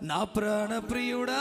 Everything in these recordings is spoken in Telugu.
నా ప్రాణ ప్రియుడా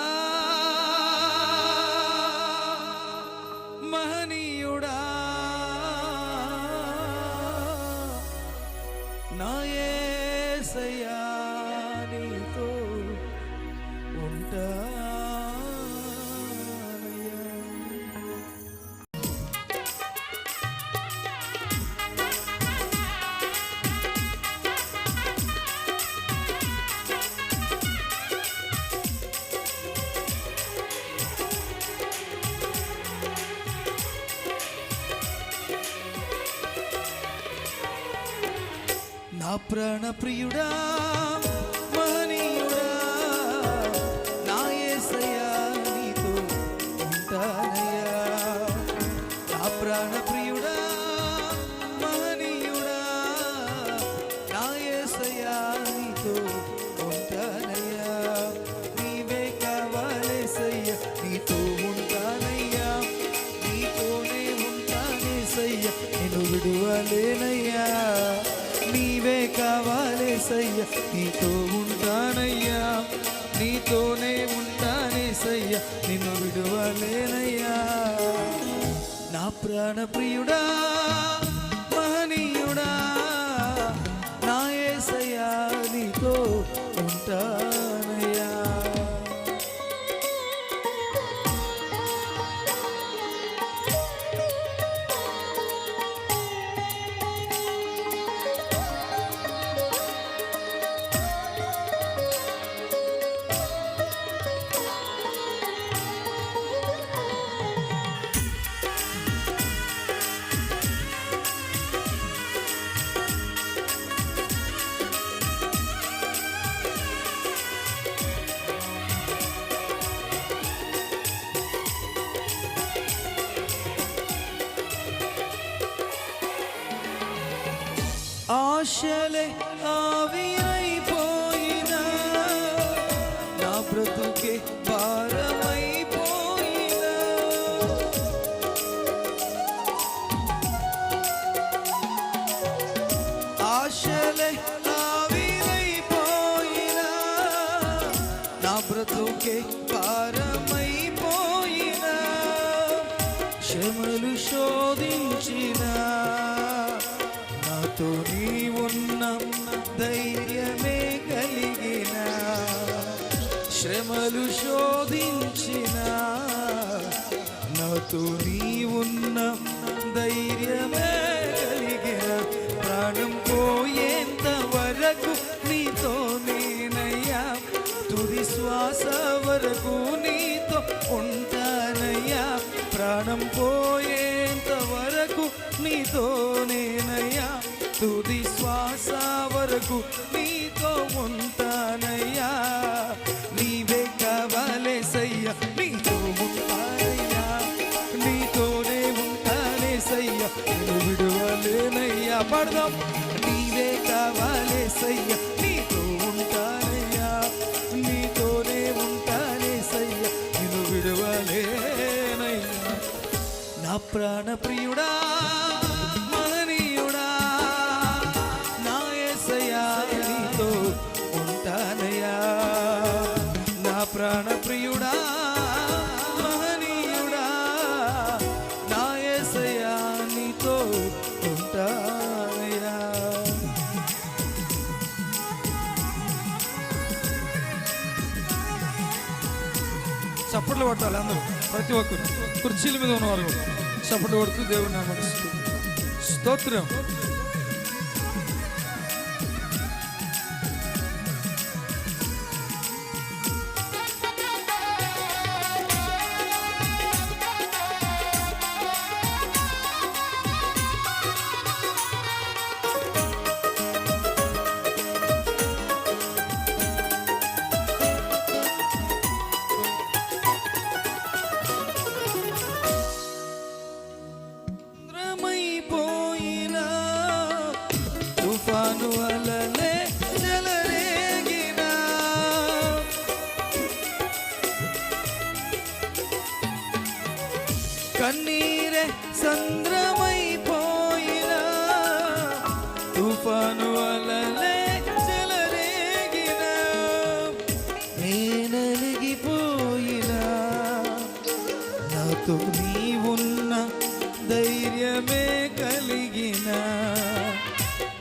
నా ప్రాణ ప్రియుడా మహనీయుడా నా యేసయ్యా నీతో ఉంటానయ్యా. నా ప్రాణ ప్రియుడా మహనీయుడా నా యేసయ్యా నీతో ఉంటానయ్యా. నీవే కావాలేసయ్యా నీతో ఉంటానయ్యా. నీతోనే ఉంటానేసయ్యా నేను విడువలేనయ్యా. కావాలేసయ్యా నీతో ఉంటానయ్యా నీతోనే ఉంటానేసయ్యా నిన్ను విడువలేనయ్యా. నా ప్రాణ ప్రియుడా మహనీయుడా నా ఏసయ్యా నీతో ఉంటా ఆశలే ఆవిరైపోయినా నా బ్రతుకే భారమైపోయినా. ఆశలే ఆవిరైపోయినా నా బ్రతుకే భారమైపోయినా. శ్రమలు శోధించినా నాతో శ్రమలు శోధించిన నాతో నీ ఉన్న ధైర్యమే కలిగిన ప్రాణం పోయేంత వరకు నీతో నేనయ్యా. తుది శ్వాస వరకు నీతో ఉంటానయ్యా. ప్రాణం పోయేంత వరకు నీతో నేనయ్యా. తుది శ్వాస వరకు నీ విడువలేనయ్యా పడదాం. నీవే కావాలేసయ్యా నీతో ఉంటానయ్యా నీతోనే ఉంటానే ఉంటానేసయ్యా నేను విడవలేనయ్యా. నా ప్రాణ ప్రియుడు ప్రతి ఒక్కరు కుర్చీల మీద ఉన్నవారు కూడా చప్పట్లు కొడుతూ దేవుని నామాన్ని స్తోత్రం. కన్నీరే సంద్రమైపోయిన తుఫాను అలలే చెలరేగిన నేనలిగిపోయినా. నాతో ఉన్న ధైర్యమే కలిగిన.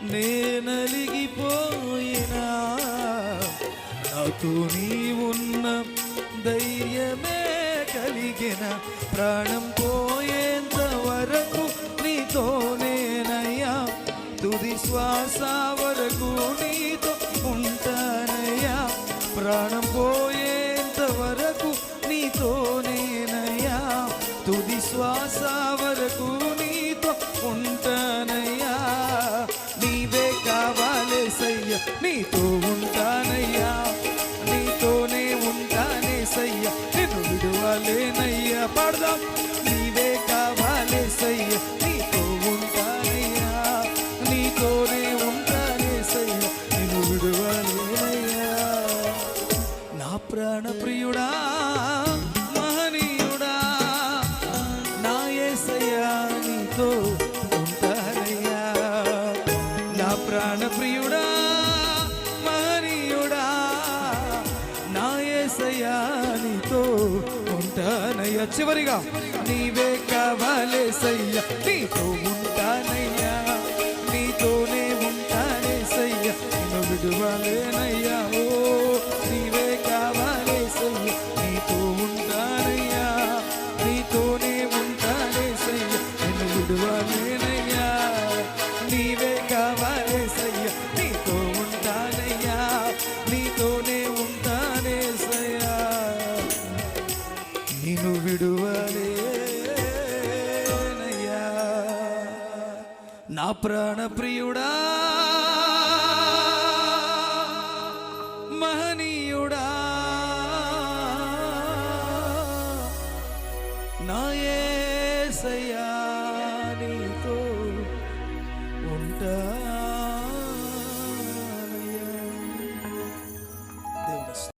నేనలిగిపోయినా. నాతో ఉన్న ధైర్యం కలిగిన ప్రాణం పోయేంత వరకు నీతోనేనయ్యా. తుది శ్వాస వరకు నీతో ఉంటానయ్యా. ప్రాణం పోయేంత వరకు నీతోనేనయ్యా. తుది శ్వాస వరకు నీతో ఉంటానయ్యా. నీవే కావాలేసయ్య నీతో ఉంటానయ్యా. ప్రాణప్రియుడా మహనీయుడా నా యేసయ్యా ఉంటానయ్యా. చివరిగా నీవే కావాలేసయ్యా నీతో నిన్ను విడువలేనయ్యా. నా ప్రాణ ప్రియుడా మహనీయుడా. నా యేసయ్యా